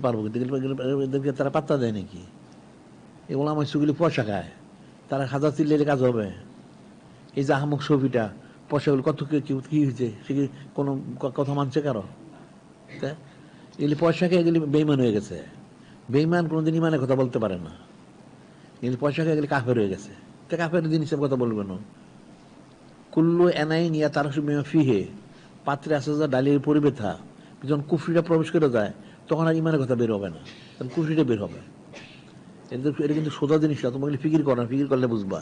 পারব কিন্তু এদেরকে তারা পাত্তা দেয় নাকি এগুলো আমার সুগুলি পয়সা খায় তারা হাজার চিল্লে কাজ হবে এই যে আহমক ছবিটা পয়সাগুলো কত কি হয়েছে সে কি কোনো কথা মানছে কারও এগুলি পয়সা খেয়ে এগুলি বেইমান হয়ে গেছে বেইমান কোনোদিন ইমানের কথা বলতে পারে না এগুলি পয়সা খেয়ে এগুলি কাফের হয়ে গেছে তা কাফের জিনিসের কথা বলবে না কুল্লু এনাই নিয়া তার ফিহে পাত্রে আসে যা ডালির পরিবেথা যখন কুফরিটা প্রবেশ করে যায় তখন আর ইমানের কথা বের হবে না। তখন কুফরিটা বের হবে। এটা এটা কিন্তু সোজা জিনিস না, তোমাকে ফিকির করো না, ফিকির করলে বুঝবা।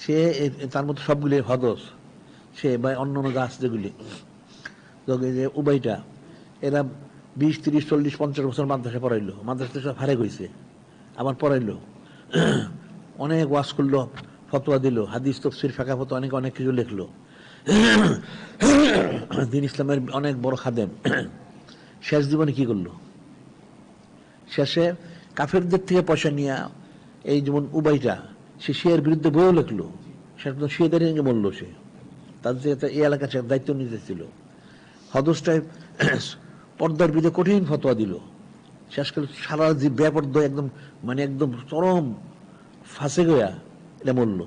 সে তার মতো সবগুলি হদস সে বা অন্য অন্য গাছ যেগুলি। যে উবাইটা, এরা বিশ, তিরিশ, চল্লিশ, পঞ্চাশ বছর মাদ্রাসা পড়াইলো। মাদ্রাসা সব হারে গইছে আবার পড়াইলো। অনেক ওয়াশ করল, ফতোয়া দিল, হাদিস, তফসির ফাঁকা ফতো অনেক অনেক কিছু লিখলো। দিন ইসলামের অনেক বড় খাদেম। শেষ জীবনে কি করল? শেষে কাফেরদের থেকে পয়সা নিয়ে এই যেমন উবাইটা, সে শিয়ার বিরুদ্ধে বইও লিখলো। পর্যন্ত শিয়েদের বলল সে। তাদের থেকে এই এলাকার সে দায়িত্ব নিতেছিল হদসটায় পর্দার বিরুদ্ধে কঠিন ফতোয়া দিল। শেষকালে সারা যে ব্যাপর্দ একদম মানে একদম চরম ফাঁসে গয়া এটা মরল।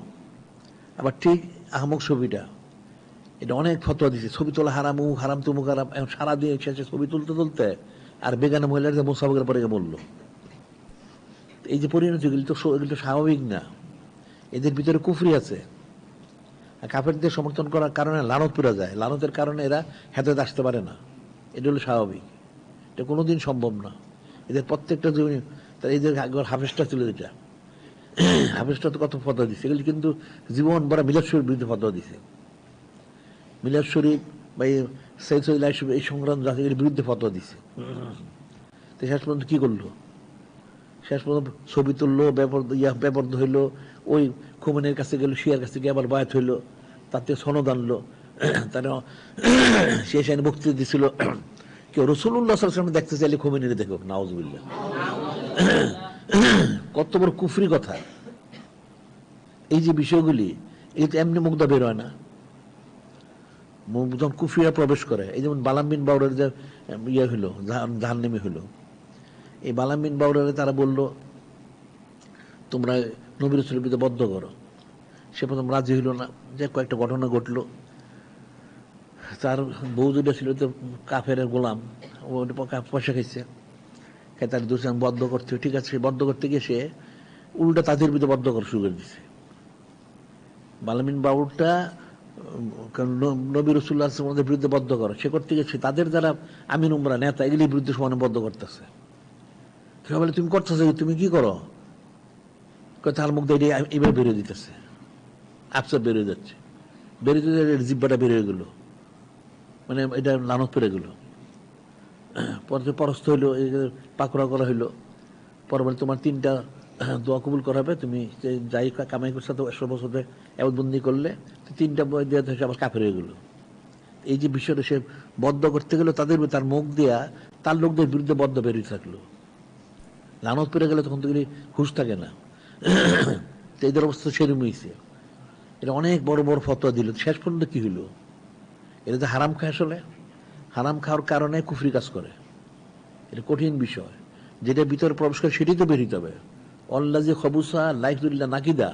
আবার ঠিক আহমক ছবিটা এটা অনেক ফতোয়া দিছে, ছবি তোলা হারাম উ হারাম তুমুক হারাম, এখন সারা দিয়ে শেষে ছবি তুলতে তুলতে আর বেগানা মহিলার যে মুসাফের পরে বলল। এই যে পরিণতি, এগুলি তো এগুলি তো স্বাভাবিক না। এদের ভিতরে কুফরি আছে। কাফেরদের সমর্থন করার কারণে লানত পুরা যায়। লানতের কারণে এরা হেতে আসতে পারে না। এটা হলো স্বাভাবিক। এটা কোনোদিন সম্ভব না। এদের প্রত্যেকটা জীবনী তার এদের একবার হাফেজটা ছিল যেটা হাফেজটা তো কত ফটো দিচ্ছে এগুলি কিন্তু জীবন বড় মিলাদ বিরুদ্ধে ফটো দিছে। মিলাদ শরীফ বা সৈয়দ সৈয়দ আইসুফ এই সংগ্রাম জাতি এর বিরুদ্ধে ফটো দিছে। তো শেষ পর্যন্ত কী করল? শেষ পর্যন্ত ছবি তুললো, ব্যাপার, ইয়া ব্যাপার্দ হইল, ওই খুমেনের কাছে গেল, শিয়ার কাছে গিয়ে আবার বায়াত হইল তাতে সনদ আনলো। তারা সে সেখানে বক্তৃতা দিছিল। কেউ রসুল্লাহ সাল্লাম দেখতে চাইলে খুমেনের দেখো নাওজবিল্লা কত বড় কুফরি কথা। এই যে বিষয়গুলি এই তো এমনি মুগ্ধা বের হয় না। যখন প্রবেশ করে, এই যেমন বালামিন বাউরের যে ইয়ে হইল জাহান নেমে হইল এই বালামিন বাউরারে তারা বলল, তোমরা নবীর বিরুদ্ধে বদ্ধ করো। সে প্রথম রাজি হইল না, যে কয়েকটা ঘটনা ঘটলো। তার বউ যেটা ছিল, তো কাফের গোলাম পয়সা খাইছে। খাই তার দোষ বদ্ধ করতে ঠিক আছে, সে বদ্ধ করতে গিয়ে সে উল্টা তাদের বিরুদ্ধে বদ্ধ করা শুরু করে দিছে। বালামিন বাউরটা নবী রসুল্লাহ আমাদের বিরুদ্ধে বদ্ধ করো। সে করতে গেছে তাদের যারা আমিন, উমরা, নেতা, এগুলির বিরুদ্ধে সমানে বদ্ধ করতেছে। সে বলে, তুমি করতেছো? তুমি কি করো? তার মুখ দিয়ে এবার বেরিয়ে দিতেছে। আপসার বেরিয়ে যাচ্ছে। বেরিয়ে যেতে জিব্বাটা বেরিয়ে গেল। মানে এটা লানত পেরে গেল। পরে পরস্ত হইল পাকড়া করা হইল পরে বলে তোমার তিনটা দোয়া কবুল করা হবে। তুমি যাই কামাই করছ, তো একশো বছরে এমনবন্দি করলে তিনটা বই দেওয়া হয়েছে আবার কাফের হয়ে গেলো। এই যে বিষয়টা সে বদ্ধ করতে গেল, তাদের তার মুখ দেয়া তার লোকদের বিরুদ্ধে বদ্ধ বেরিয়ে থাকল। লানত পেরে গেলে তখন তো হুশ থাকে না। তো এদের অবস্থা সেরম হয়েছে এটা অনেক বড় বড় ফতোয়া দিল। শেষ পর্যন্ত কি হইল? এটা তো হারাম খায় আসলে? হারাম খাওয়ার কারণে কুফরি কাজ করে। এটা কঠিন বিষয়। যেটা ভিতরে প্রবেশ করে সেটাই তো বেরিয়ে হবে। অল্লা যে খবুসা নাকিদা।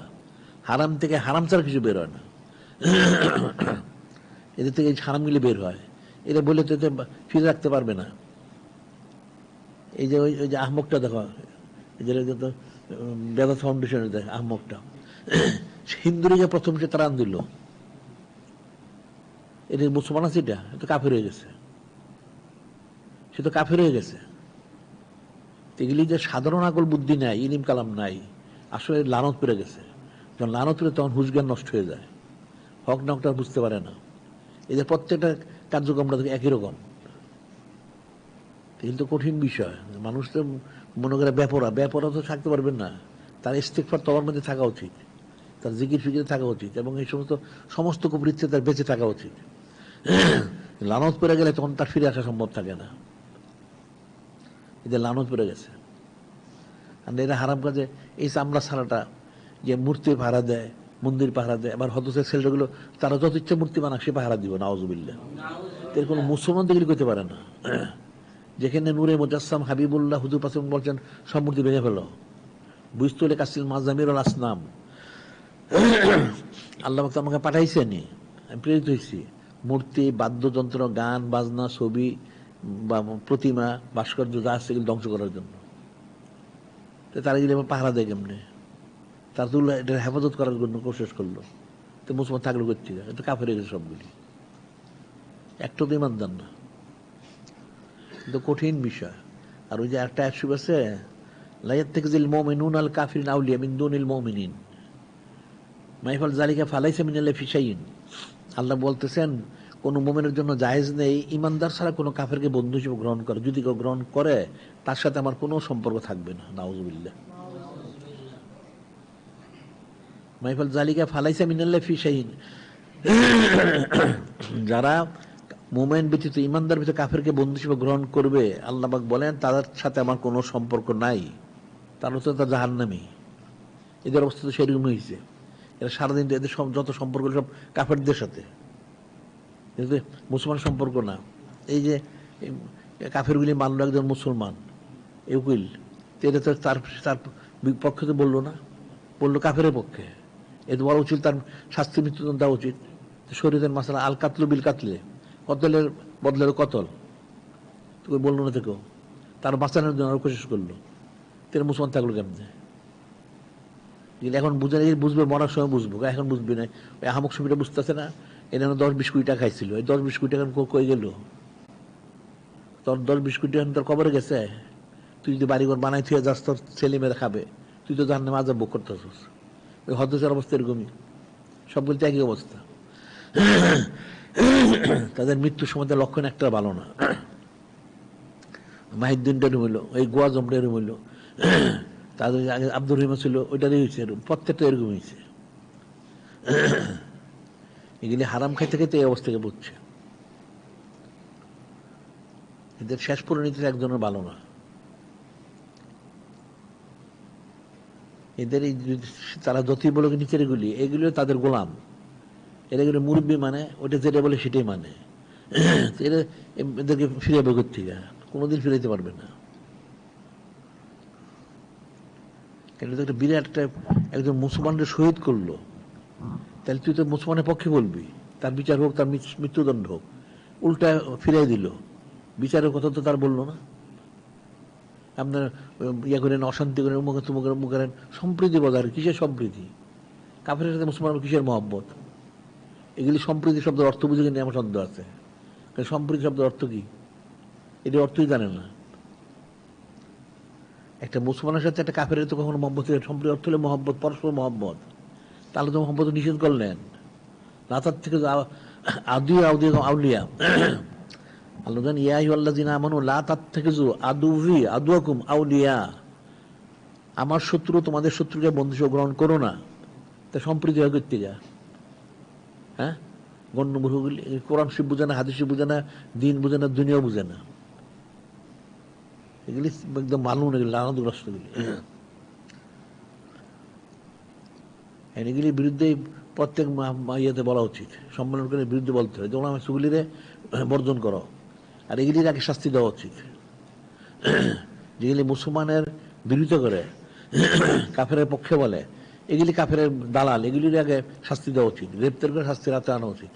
হারাম থেকে হারাম ছাড়া কিছু বের হয় না। এদের থেকে হারামগুলি বের হয়। এটা বলে তো ফিরে রাখতে পারবে না। এই যে ওই যে আহমকটা দেখো, এই যে তো বেদাত ফাউন্ডেশনের দেখ আহমকটা। হিন্দুরিকে প্রথম সে ত্রাণ দিল এটা মুসলমান আছে এটা? কাফের হয়ে গেছে। সে তো কাফের হয়ে গেছে। এগুলি যে সাধারণ আকল বুদ্ধি নাই, ইলিম কালাম নাই, আসলে লানত পেরে গেছে। যখন লানত পেরে তখন হুশজ্ঞান নষ্ট হয়ে যায়। হক নকটা বুঝতে পারে না। এদের প্রত্যেকটা কার্যক্রমটা একই রকম। কিন্তু কঠিন বিষয়। মানুষ তো মনে করে ব্যাপরা। ব্যাপরা তো থাকতে পারবেন না। তার ইস্তেকফার তোমার মধ্যে থাকা উচিত। তার জিকির ফিকিরে থাকা উচিত। এবং এই সমস্ত সমস্ত কুবৃত্তে তার বেঁচে থাকা উচিত। লানত পেরে গেলে তখন তার ফিরে আসা সম্ভব থাকে না। এদের লানত পড়ে গেছে। আর এরা হারাম কাজে, এই চামড়া ছাড়াটা যে মূর্তি পাহারা দেয়, মন্দির পাহারা দেয়, আবার হদসের ছেলেগুলো তারা যত ইচ্ছা মূর্তি বানাক, সে পাহারা দিব নাওজুবিল্লা এর কোনো মুসলমান দিকে করতে পারে না। যেখানে নূরে মুজাসসাম হাবিবুল্লাহ হুজুর পাসম বলছেন, সব মূর্তি ভেঙে ফেলো। বুঝতুলে কাসিল মাজামির আসনাম। আল্লাহ ভক্ত আমাকে পাঠাইছেনি আমি প্রেরিত হয়েছি মূর্তি, বাদ্যযন্ত্র, গান, বাজনা, ছবি বা প্রতিমা, ভাস্কর্য যা আছে এগুলো ধ্বংস করার জন্য। তো তারা গেলে আমার পাহারা দেয় কেমনে? তারা তো এটা হেফাজত করার জন্য কোশিশ করল। তো মুসলমান থাকল করছি এটা কাফের গেছে সবগুলি। একটা তো ইমানদার না। কিন্তু কঠিন বিষয়। আর ওই যে একটা একশো আছে লাইয়াত থেকে জিল মোমিনুন আল কাফিরিন আউলিয়া মিন দুনিল মোমিনিন। মাইফাল জালিকা ফালাইসা মিনাল ফিসাইন আল্লাহ বলতেছেন কোন মোমেনের জন্য জায়েজ নেই ইমানদার ছাড়া কোনো কাফেরকে বন্ধু হিসেবে গ্রহণ করে। যদি কেউ গ্রহণ করে, তার সাথে আমার কোনো সম্পর্ক থাকবে না। নাউজুবিল্লাহ। মাইফাল জালিকা ফালাইসা মিনাল্লাহ ফিসাইন যারা মোমেন ব্যতীত ইমানদার ভিতরে কাফেরকে বন্ধু হিসেবে গ্রহণ করবে আল্লাহবাক বলেন, তাদের সাথে আমার কোনো সম্পর্ক নাই। তার তো তার জাহান্নামি। এদের অবস্থা তো সেরকম হয়েছে এরা সারাদিন এদের যত সম্পর্ক সব কাফেরদের সাথে। মুসলমান সম্পর্ক না, এই যে কাফেরগুলি মানলো একজন মুসলমান, এই উকিল এটা তো তার তার পক্ষে তো বলল না, বলল কাফের পক্ষে। এ বলা উচিত তার শাস্তি মৃত্যুদণ্ড দেওয়া উচিত। শরীরের মাসালা আল কাতলু বিল কাতলে, কতলের বদলের কতল। তো বলল না তো তার বাঁচানোর জন্য কোशिশ করল। তের মুসলমান থাকল কেমনে? এখন বুঝে বুঝবে, মরার সময় বুঝব, এখন বুঝবি না। ওই আহমক ছবিটা বুঝতেছে না এটা দশ বিশ কোটি টাকা খাইছিল। এই দশ বিশ কোটি টাকা এখন কই গেল? তোর দশ বিশ কোটি টাকা তোর কবরে গেছে? তুই যদি বাড়িঘর বানাই থুয়ে যাস, তোর ছেলে মেয়েরা খাবে। তুই তো মাঝে বুক করতেছিস। ওই হদ্দেশের অবস্থা এরকমই। সবগুলো তো একই অবস্থা। তাদের মৃত্যুর সময় তার লক্ষণ একটা ভালো না। মাহিদ্দিনটা এরম হইল ওই গোয়া জমটা এরম হইল। তাদের আগে আব্দুর রহিমা ছিল, ওইটারই হয়েছে প্রত্যেকটা এরকম হয়েছে এগুলি হারাম খাইতে খাইতে এই অবস্থাকে বুঝছে এদের শেষ পরিণতির একজনের ভালো না। এদের এই তারা যতই বলো নিচের এগুলি এগুলো তাদের গোলাম। এরা এগুলো মুরব্বী মানে ওটা যেটা বলে সেটাই মানে। এরা এদেরকে ফিরে বেগর থেকে কোনোদিন ফিরাইতে পারবে না। এটা তো একটা বিরাট একটা একজন মুসলমানকে শহীদ করল। তাহলে তুই তো মুসলমানের পক্ষে বলবি। তার বিচার হোক, তার মৃত্যুদণ্ড হোক। উল্টা ফিরাই দিল। বিচারের কথা তো তার বলল না। আপনার ইয়ে করেন, অশান্তি করেন মুখে তুমুক মুখ করেন, সম্প্রীতি বজায় কিসের সম্প্রীতি? কাফের সাথে মুসলমান কিসের মহব্বত? এগুলি সম্প্রীতি শব্দের অর্থ বুঝে কিনে আমার শব্দ আছে। সম্প্রীতি শব্দের অর্থ কি? এটি অর্থই জানে না। একটা মুসলমানের সাথে একটা কাফের তো কখনো মহব্বত সম্প্রীতি অর্থ হলে মহব্বত পরস্পর মহব্বত। তাহলে তো মহব্বত নিষেধ করলেন। না তার থেকে আদু আউদি আউলিয়া। আল্লাহ ইয়াই আল্লাহ দিন আমানু, লা তার থেকে জু আদুভি আদুয়াকুম আউলিয়া। আমার শত্রু তোমাদের শত্রুকে বন্ধু গ্রহণ করো না। তা সম্প্রীতি হয় করতে যা হ্যাঁ গণ্যমূর্খগুলি কোরআন শিব বুঝে না, হাদিস বুঝে না, দিন বুঝে না, দুনিয়াও বুঝে না। এগুলি একদম মালুন এগুলি আনন্দগ্রস্তগুলি এগুলির বিরুদ্ধে প্রত্যেক ইয়েতে বলা উচিত। সম্মেলন করে বিরুদ্ধে বলতে হয়। যেমন আমি সুগুলিরে বর্জন করো। আর এগুলির আগে শাস্তি দেওয়া উচিত। যেগুলি মুসলমানের বিরোধিতা করে কাফের পক্ষে বলে, এগুলি কাফের দালাল, এগুলির আগে শাস্তি দেওয়া উচিত। গ্রেপ্তার করে শাস্তির হাতে আনা উচিত।